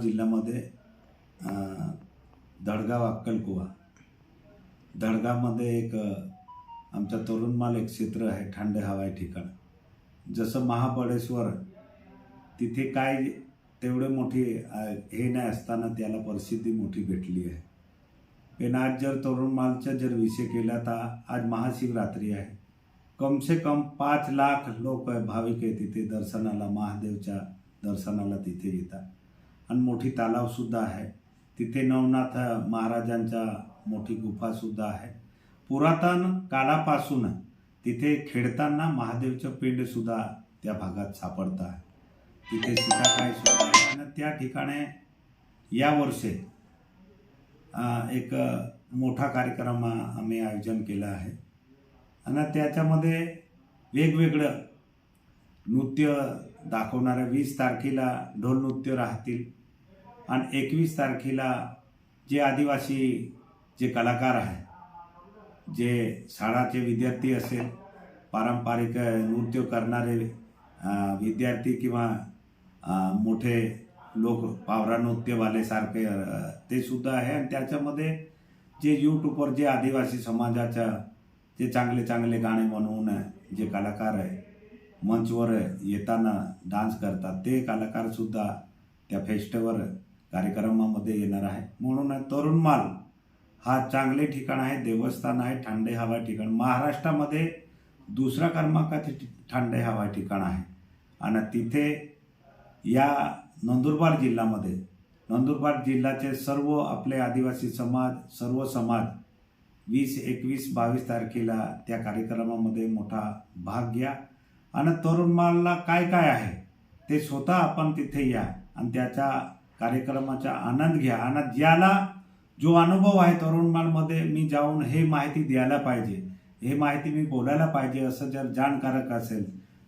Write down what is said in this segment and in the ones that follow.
जिल्ह्यामध्ये अं, दडगाव अक्कलकुवा. दडगावमध्ये एक अं, आमचा तरुणमाल एक क्षेत्र आहे थंड हवाई ठिकाण. जसं महाबळेश्वर तिथे काय तेवढे मोठी हे नाही असताना त्याला परिस्थिती मोठी भेटली आहे. पण आज जर तरुणमालचा जर विषय केला तर आज महाशिवरात्री आहे. कम से कम पाच लाख लोक भाविक आहे तिथे दर्शनाला महादेवच्या दर्शनाला तिथे येतात. आणि मोठी तलावसुद्धा आहे. तिथे नवनाथ महाराजांचा मोठी गुफासुद्धा आहे. पुरातन काळापासून तिथे खेळताना महादेवचं पिंडसुद्धा त्या भागात सापडतं आहे. तिथे सीताकाय सुद्धा आहे. आणि त्या ठिकाणी यावर्षी एक मोठा कार्यक्रम आम्ही आयोजन केलं आहे. आणि त्याच्यामध्ये वेगवेगळं नृत्य दाखवणाऱ्या वीस तारखेला ढोल नृत्य राहतील. आणि एकवीस तारखेला जे आदिवासी जे कलाकार आहे जे शाळाचे विद्यार्थी असेल पारंपरिक नृत्य करणारे विद्यार्थी किंवा मोठे लोक पावरा नृत्यवाले सारखे ते सुद्धा आहे. आणि त्याच्यामध्ये जे यूट्यूबवर जे आदिवासी समाजाच्या जे चांगले चांगले गाणे म्हणून जे कलाकार आहे मंचवर येताना डान्स करतात ते कलाकारसुद्धा त्या फेस्टिवल कार्यक्रमामध्ये येणार आहे. म्हणून तरुणमाल हा चांगले ठिकाण आहे देवस्थान आहे थंडे हवा ठिकाण. महाराष्ट्रामध्ये दुसरा क्रमांकाचे ठि- थंडे हवा ठिकाण आहे. आणि तिथे या नंदुरबार जिल्ह्यामध्ये नंदुरबार जिल्ह्याचे सर्व आपले आदिवासी समाज सर्व समाज वीस एकवीस बावीस तारखेला त्या कार्यक्रमामध्ये मोठा भाग घ्या. आणि तरुणमालला काय काय आहे ते स्वतः आपण तिथे या. आणि त्याच्या कार्यक्रमाचा आनंद घ्या. आणि ज्याला जो अनुभव आहे तरुणमालमध्ये मी जाऊन हे माहिती द्यायला पाहिजे. हे माहिती मी बोलायला पाहिजे असं जर जाणकारक असेल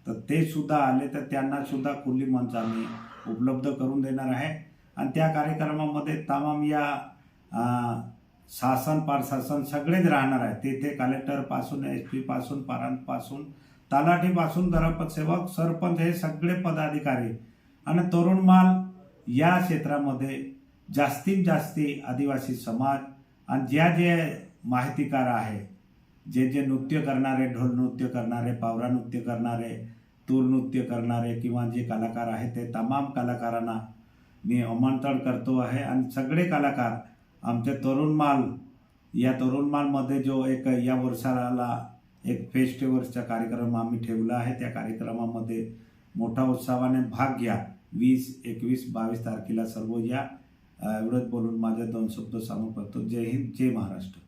तर ते सुद्धा आले तर त्यांना सुद्धा खुली मंच आम्ही उपलब्ध करून देणार आहे. आणि त्या कार्यक्रमामध्ये तमाम या शासन प्रशासन सगळेच राहणार आहे. तेथे कलेक्टरपासून एस पीपासून पारांपासून तलाठीपासून ग्रामसेवक सरपंच हे सगळे पदाधिकारी. आणि तरुणमाल या क्षेत्रामध्ये जास्तीत जास्ती आदिवासी समाज आणि ज्या जे माहितीकार आहे जे जे नृत्य करणारे ढोल नृत्य करणारे पावरा नृत्य करणारे तूर नृत्य करणारे किंवा जे कलाकार आहेत ते तमाम कलाकारांना मी आमंत्रण करतो आहे. आणि सगळे कलाकार आमचे तरुणमाल या तरुणमालमध्ये जो एक या वर्षाला एक फेस्टिवलचा कार्यक्रम आम्ही ठेवला आहे त्या कार्यक्रमामध्ये मोठा उत्साहाने भाग घ्या. वीस एकवीस बावीस तारखेला सर्व या एवढंच बोलून माझ्या दोन शब्द सांगू करतो जय हिंद जय महाराष्ट्र.